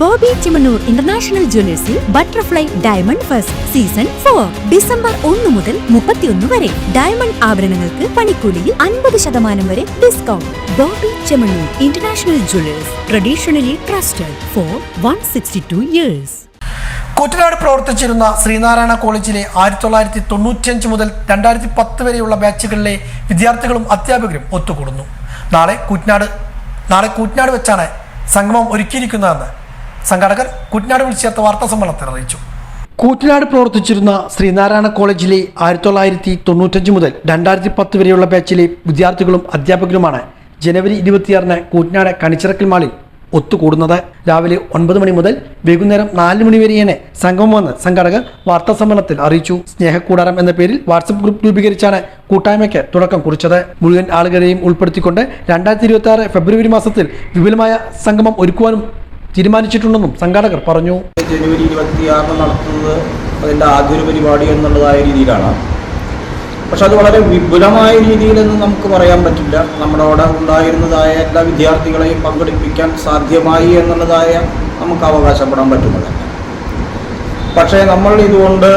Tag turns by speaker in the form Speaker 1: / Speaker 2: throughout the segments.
Speaker 1: Bobby Chemmanur International ജ്വല്ലേഴ്സിൽ butterfly diamond first season four. December ഒന്ന് മുതൽ മുപ്പത്തിയൊന്ന് വരെ. ഡയമണ്ട് ആഭരണങ്ങൾക്ക് പണിക്കൂലിയിൽ അൻപത് ശതമാനം വരെ discount Boby Chemmanur International Jewellers traditionally trusted for one sixty two years
Speaker 2: Kuttanad പ്രവർത്തിച്ചിരുന്ന ശ്രീനാരായണ കോളേജിലെ ആയിരത്തി തൊള്ളായിരത്തി തൊണ്ണൂറ്റിയഞ്ച് മുതൽ രണ്ടായിരത്തി പത്ത് വരെയുള്ള ബാച്ചുകളിലെ വിദ്യാർത്ഥികളും അധ്യാപകരും ഒത്തുകൂടുന്നു. നാളെ കുട്ടനാട് നാളെ കുട്ടനാട് വെച്ചാണ് സംഗമം ഒരുക്കിയിരിക്കുന്നതെന്ന് സംഘാടകർ കുറ്റനാട് വിളിച്ചു വാർത്താ സമ്മേളനത്തിൽ അറിയിച്ചു. കൂറ്റനാട് പ്രവർത്തിച്ചിരുന്ന ശ്രീനാരായണ കോളേജിലെ ആയിരത്തി തൊള്ളായിരത്തി തൊണ്ണൂറ്റഞ്ച് മുതൽ രണ്ടായിരത്തി പത്ത് വരെയുള്ള ബാച്ചിലെ വിദ്യാർത്ഥികളും അധ്യാപകരുമാണ് ജനുവരി ഇരുപത്തിയാറിന് കൂറ്റനാട് കണിച്ചിറക്കൽ മാളിൽ ഒത്തുകൂടുന്നത്. രാവിലെ ഒൻപത് മണി മുതൽ വൈകുന്നേരം നാല് മണി വരെയാണ് സംഗമമെന്ന് സംഘാടകർ വാർത്താ സമ്മേളനത്തിൽ അറിയിച്ചു. സ്നേഹക്കൂടാരം എന്ന പേരിൽ വാട്സപ്പ് ഗ്രൂപ്പ് രൂപീകരിച്ചാണ് കൂട്ടായ്മയ്ക്ക് തുടക്കം കുറിച്ചത്. മുഴുവൻ ആളുകളെയും ഉൾപ്പെടുത്തിക്കൊണ്ട് രണ്ടായിരത്തി ഫെബ്രുവരി മാസത്തിൽ വിപുലമായ സംഗമം ഒരുക്കുവാനും തീരുമാനിച്ചിട്ടുണ്ടെന്നും സംഘാടകർ പറഞ്ഞു.
Speaker 3: ജനുവരി ഇരുപത്തിയാറിന് നടത്തുന്നത് അതിന്റെ ആദ്യ ഒരു പരിപാടി എന്നുള്ളതായ രീതിയിലാണ്. പക്ഷെ അത് വളരെ വിപുലമായ രീതിയിലെന്ന് നമുക്ക് പറയാൻ പറ്റില്ല. നമ്മുടെ അവിടെ ഉണ്ടായിരുന്നതായ എല്ലാ വിദ്യാർത്ഥികളെയും പങ്കെടുപ്പിക്കാൻ സാധ്യമായി എന്നുള്ളതായ നമുക്ക് അവകാശപ്പെടാൻ പറ്റുന്നത്. പക്ഷേ നമ്മൾ ഇതുകൊണ്ട്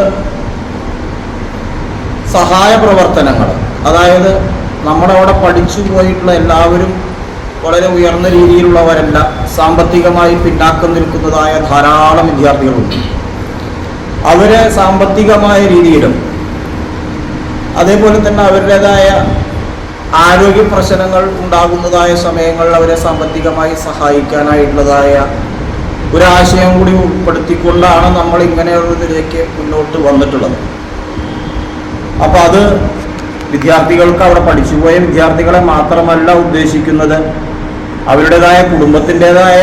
Speaker 3: സഹായ പ്രവർത്തനങ്ങൾ അതായത് നമ്മുടെ അവിടെ പഠിച്ചു പോയിട്ടുള്ള എല്ലാവരും വളരെ ഉയർന്ന രീതിയിലുള്ളവരല്ല സാമ്പത്തികമായി പിന്നാക്കം നിൽക്കുന്നതായ ധാരാളം വിദ്യാർത്ഥികളുണ്ട്. അവരെ സാമ്പത്തികമായ രീതിയിലും അതേപോലെ തന്നെ അവരുടേതായ ആരോഗ്യ പ്രശ്നങ്ങൾ ഉണ്ടാകുന്നതായ സമയങ്ങളിൽ അവരെ സാമ്പത്തികമായി സഹായിക്കാനായിട്ടുള്ളതായ ഒരാശയം കൂടി ഉൾപ്പെടുത്തിക്കൊണ്ടാണ് നമ്മൾ ഇങ്ങനെയുള്ളതിലേക്ക് മുന്നോട്ട് വന്നിട്ടുള്ളത്. അപ്പോൾ അത് വിദ്യാർത്ഥികൾക്ക് അവിടെ പഠിച്ചുപോയ വിദ്യാർത്ഥികളെ മാത്രമല്ല ഉദ്ദേശിക്കുന്നത് അവരുടേതായ കുടുംബത്തിന്റെതായ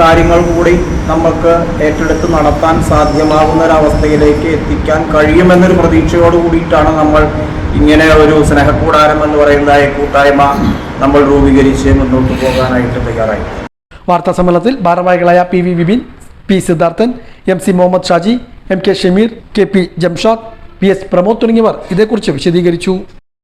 Speaker 3: കാര്യങ്ങൾ കൂടി നമുക്ക് ഏറ്റെടുത്ത് നടത്താൻ സാധ്യമാകുന്ന ഒരു അവസ്ഥയിലേക്ക് എത്തിക്കാൻ കഴിയുമെന്നൊരു പ്രതീക്ഷയോട് കൂടിയിട്ടാണ് നമ്മൾ ഇങ്ങനെ ഒരു സ്നേഹക്കൂടാരം എന്ന് പറയുന്ന കൂട്ടായ്മ നമ്മൾ രൂപീകരിച്ച് മുന്നോട്ട് പോകാനായിട്ട് തയ്യാറായി.
Speaker 2: വാർത്താ സമ്മേളനത്തിൽ ഭാരവാഹികളായ P V Vipin P Siddharthan M C Muhammad Shaji M K Shameer K P Jamshad P S Pramod തുടങ്ങിയവർ ഇതേക്കുറിച്ച് വിശദീകരിച്ചു.